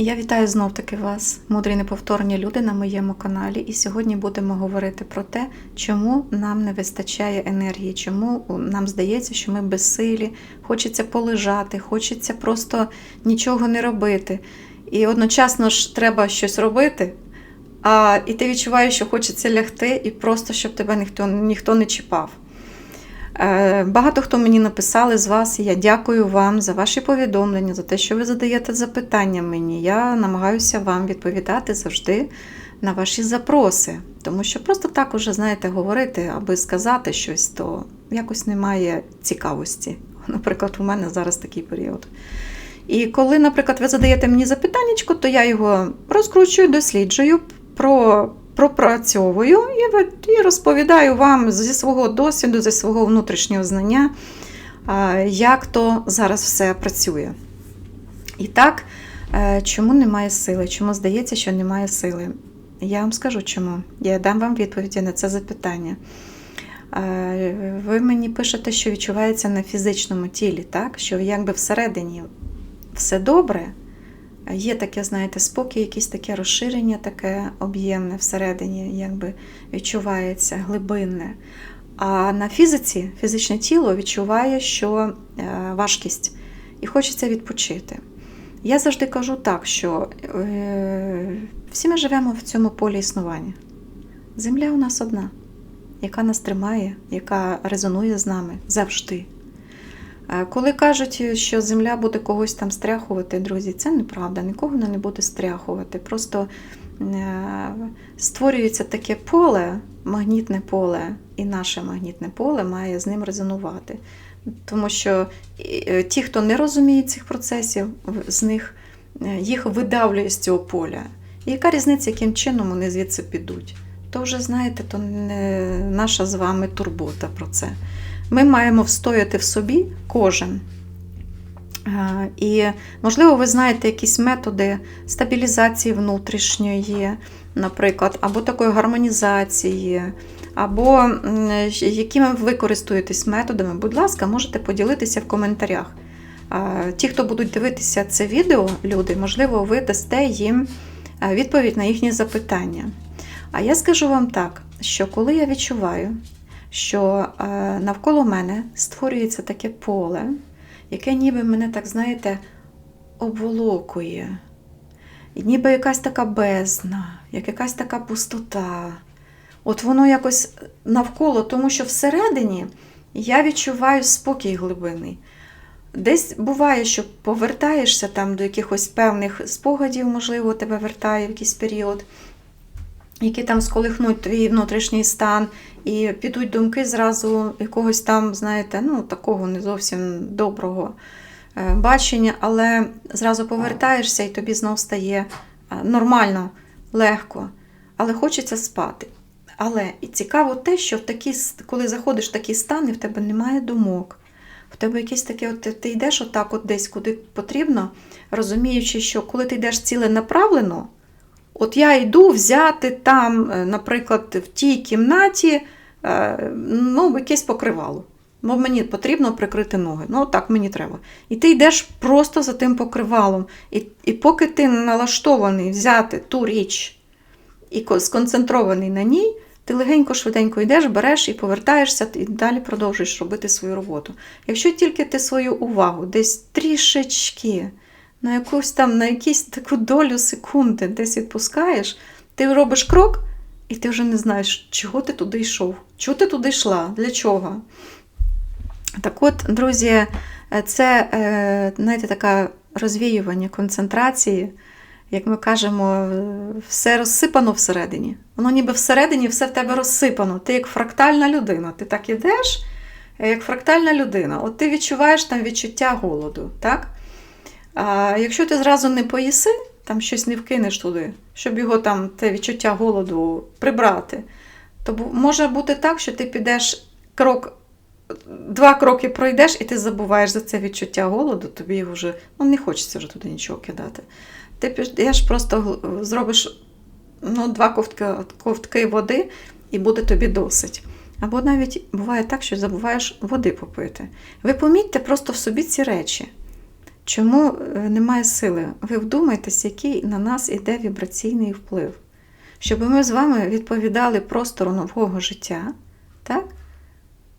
Я вітаю знов таки вас, мудрі неповторні люди на моєму каналі. І сьогодні будемо говорити про те, чому нам не вистачає енергії, чому нам здається, що ми безсилі, хочеться полежати, хочеться просто нічого не робити. І одночасно ж треба щось робити, а і ти відчуваєш, що хочеться лягти, і просто щоб тебе ніхто, ніхто не чіпав. Е, Багато хто мені написали з вас, і я дякую вам за ваші повідомлення, за те, що ви задаєте запитання мені. Я намагаюся вам відповідати завжди на ваші запроси. Тому що просто так уже, знаєте, говорити, аби сказати щось, то якось немає цікавості. Наприклад, у мене зараз такий період. І коли, наприклад, ви задаєте мені запитаннячко, то я його розкручую, досліджую, про, пропрацьовую і, розповідаю вам зі свого досвіду, зі свого внутрішнього знання, як то зараз все працює. І так, е, чому немає сили? Чому здається, що немає сили? Я вам скажу чому. Я дам вам відповіді на це запитання. Е, Ви мені пишете, що відчувається на фізичному тілі, так? що якби всередині все добре, є таке, знаєте, спокій, якесь таке розширення, таке об'ємне всередині, якби відчувається глибинне. А на фізиці, фізичне тіло відчуває, що е, важкість, і хочеться відпочити. Я завжди кажу так, що е, всі ми живемо в цьому полі існування. Земля у нас одна, яка нас тримає, яка резонує з нами завжди. Е, Коли кажуть, що земля буде когось там стряхувати, друзі, це неправда, нікого вона не буде стряхувати. Просто е, створюється таке поле, магнітне поле, і наше магнітне поле має з ним резонувати. Тому що е, ті, хто не розуміє цих процесів, з них їх видавлює з цього поля. І яка різниця, яким чином вони звідси підуть? То вже знаєте, то не наша з вами турбота про це. Ми маємо встояти в собі кожен. І, можливо, ви знаєте якісь методи стабілізації внутрішньої, наприклад, або такої гармонізації, або якими ви користуєтесь методами, будь ласка, можете поділитися в коментарях. Ті, хто будуть дивитися це відео, люди, можливо, ви дасте їм відповідь на їхні запитання. А я скажу вам так, що коли я відчуваю, що е, навколо мене створюється таке поле, яке ніби мене, так знаєте, обволокує. Ніби якась така бездна, як якась така пустота. От воно якось навколо, тому що всередині я відчуваю спокій глибини. Десь буває, що повертаєшся там до якихось певних спогадів, можливо, тебе вертає в якийсь період, які там сколихнуть твій внутрішній стан, і підуть думки зразу якогось там, знаєте, ну такого не зовсім доброго е, бачення, але зразу повертаєшся і тобі знов стає е, нормально, легко, але хочеться спати. Але і цікаво те, що в такі, коли заходиш в такі стани, в тебе немає думок. В тебе якесь таке, от ти, йдеш отак, от десь куди потрібно, розуміючи, що коли ти йдеш ціленаправлено, От я йду взяти там, е, наприклад, в тій кімнаті е, ну, якесь покривало. Бо мені потрібно прикрити ноги. Ну, так мені треба. І ти йдеш просто за тим покривалом. І, і поки ти налаштований взяти ту річ і сконцентрований на ній, ти легенько, швиденько йдеш, береш і повертаєшся, і далі продовжуєш робити свою роботу. Якщо тільки ти свою увагу десь трішечки на якусь там, на якусь таку долю секунди десь відпускаєш, ти робиш крок, і ти вже не знаєш, чого ти туди йшов, чого ти туди йшла, для чого. Так от, друзі, це, е, знаєте, таке розвіювання концентрації, як ми кажемо, все розсипано всередині. Воно ніби всередині все в тебе розсипано. Ти як фрактальна людина. Ти так ідеш, як фрактальна людина. От ти відчуваєш там відчуття голоду. так? А якщо ти зразу не поїси, там щось не вкинеш туди, щоб його там те відчуття голоду прибрати, то може бути так, що ти підеш крок, два кроки пройдеш, і ти забуваєш за це відчуття голоду, тобі вже ну, не хочеться вже туди нічого кидати. Ти підеш просто зробиш ну, два ковтки, ковтки води, і буде тобі досить. Або навіть буває так, що забуваєш води попити. Ви помітьте просто в собі ці речі. Чому е, немає сили? Ви вдумайтесь, який на нас іде вібраційний вплив. Щоб ми з вами відповідали простору нового життя, так?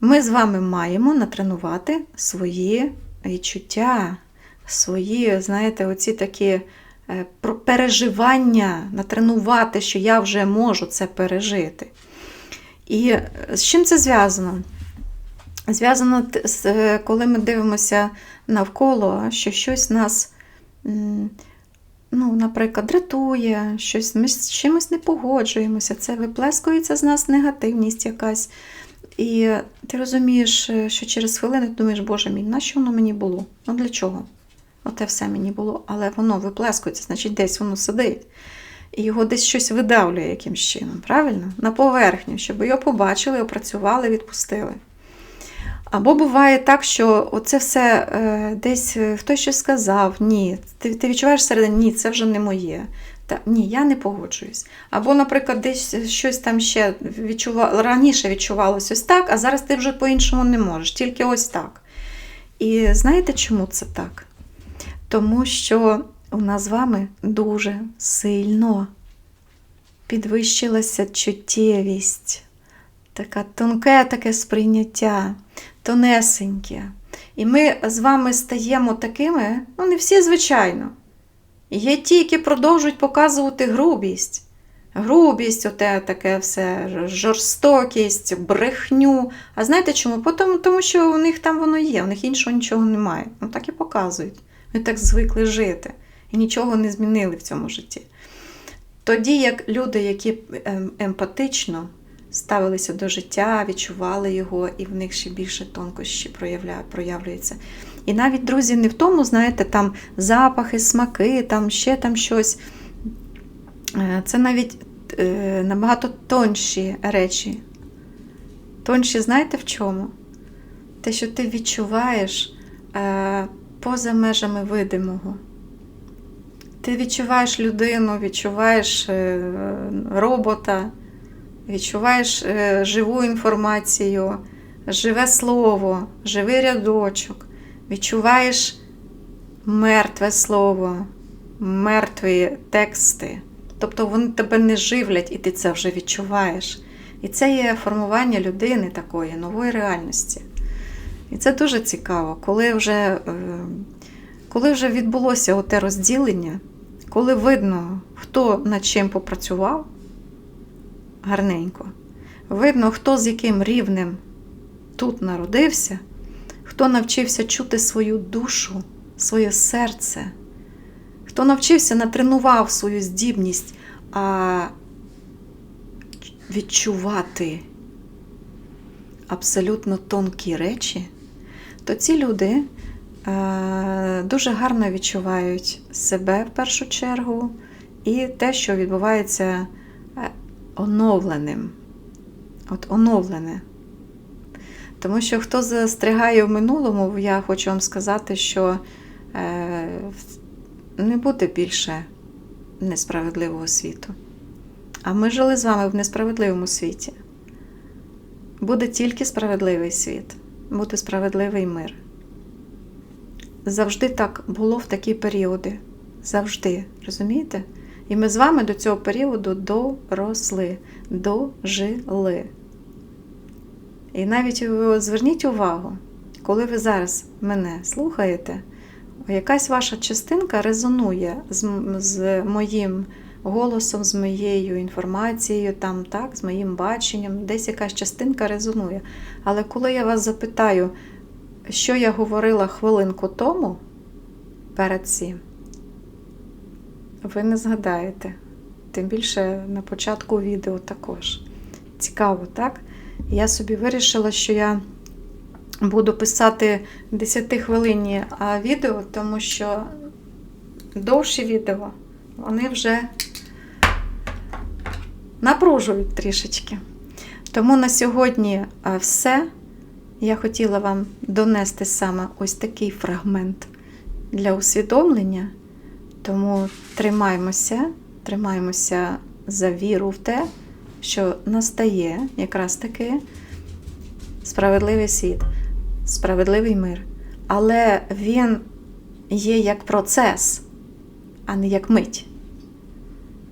ми з вами маємо натренувати свої відчуття, свої, знаєте, оці такі е, переживання, натренувати, що я вже можу це пережити. І е, з чим це зв'язано? Зв'язано з е, коли ми дивимося навколо, що щось нас, ну, наприклад, дратує, щось, ми з чимось не погоджуємося, це виплескується з нас негативність якась. І ти розумієш, е, що через хвилину ти думаєш, Боже мій, на що воно мені було? Ну для чого? Оте все мені було, але воно виплескується, значить, десь воно сидить. І його десь щось видавлює якимсь чином, правильно? На поверхню, щоб його побачили, опрацювали, відпустили. Або буває так, що оце все е, десь е, хтось щось сказав, ні, ти, ти відчуваєш всередині, ні, це вже не моє. Та, ні, я не погоджуюсь. Або, наприклад, десь щось там ще відчувало, раніше відчувалось ось так, а зараз ти вже по-іншому не можеш, тільки ось так. І знаєте, чому це так? Тому що у нас з вами дуже сильно підвищилася чуттєвість, така тонке таке сприйняття, тонесеньке. І ми з вами стаємо такими, ну не всі, звичайно. Є ті, які продовжують показувати грубість. Грубість, оте таке все, жорстокість, брехню. А знаєте чому? Тому, тому що у них там воно є, у них іншого нічого немає. Ну так і показують. Вони так звикли жити і нічого не змінили в цьому житті. Тоді як люди, які ем, емпатично ставилися до життя, відчували його, і в них ще більше тонкощі проявля- проявлюється. І навіть, друзі, не в тому, знаєте, там запахи, смаки, там ще там щось. Е, Це навіть е, набагато тонші речі. Тонші, знаєте в чому? Те, що ти відчуваєш е, поза межами видимого. Ти відчуваєш людину, відчуваєш робота, відчуваєш е, живу інформацію, живе слово, живий рядочок, відчуваєш мертве слово, мертві тексти. Тобто вони тебе не живлять, і ти це вже відчуваєш. І це є формування людини такої, нової реальності. І це дуже цікаво, коли вже, е, коли вже відбулося оте розділення, коли видно, хто над чим попрацював гарненько, видно, хто з яким рівнем тут народився, хто навчився чути свою душу, своє серце, хто навчився, натренував свою здібність а, відчувати абсолютно тонкі речі, то ці люди е, дуже гарно відчувають себе в першу чергу і те, що відбувається оновленим. От оновлене. Тому що хто застрягає в минулому, я хочу вам сказати, що е, не буде більше несправедливого світу. А ми жили з вами в несправедливому світі. Буде тільки справедливий світ, буде справедливий мир. Завжди так було в такі періоди. Завжди, розумієте? І ми з вами до цього періоду доросли, дожили. І навіть зверніть увагу, коли ви зараз мене слухаєте, якась ваша частинка резонує з, з моїм голосом, з моєю інформацією, там, так, з моїм баченням, десь якась частинка резонує. Але коли я вас запитаю, що я говорила хвилинку тому перед цим, ви не згадаєте. Тим більше на початку відео також. Цікаво, так? Я собі вирішила, що я буду писати 10-хвилинні відео, тому що довші відео вони вже напружують трішечки. Тому на сьогодні все. Я хотіла вам донести саме ось такий фрагмент для усвідомлення. Тому тримаймося, тримаймося за віру в те, що настає якраз таки справедливий світ, справедливий мир. Але він є як процес, а не як мить.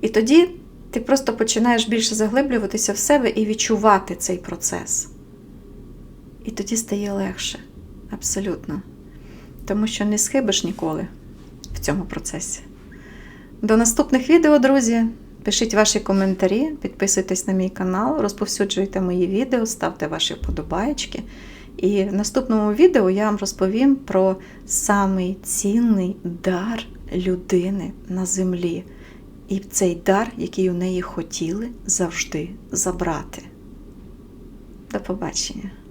І тоді ти просто починаєш більше заглиблюватися в себе і відчувати цей процес. І тоді стає легше. Абсолютно. Тому що не схибиш ніколи цьому процесі. До наступних відео, друзі. Пишіть ваші коментарі, підписуйтесь на мій канал, розповсюджуйте мої відео, ставте ваші вподобайки. І в наступному відео я вам розповім про самий цінний дар людини на землі. І цей дар, який у неї хотіли завжди забрати. До побачення!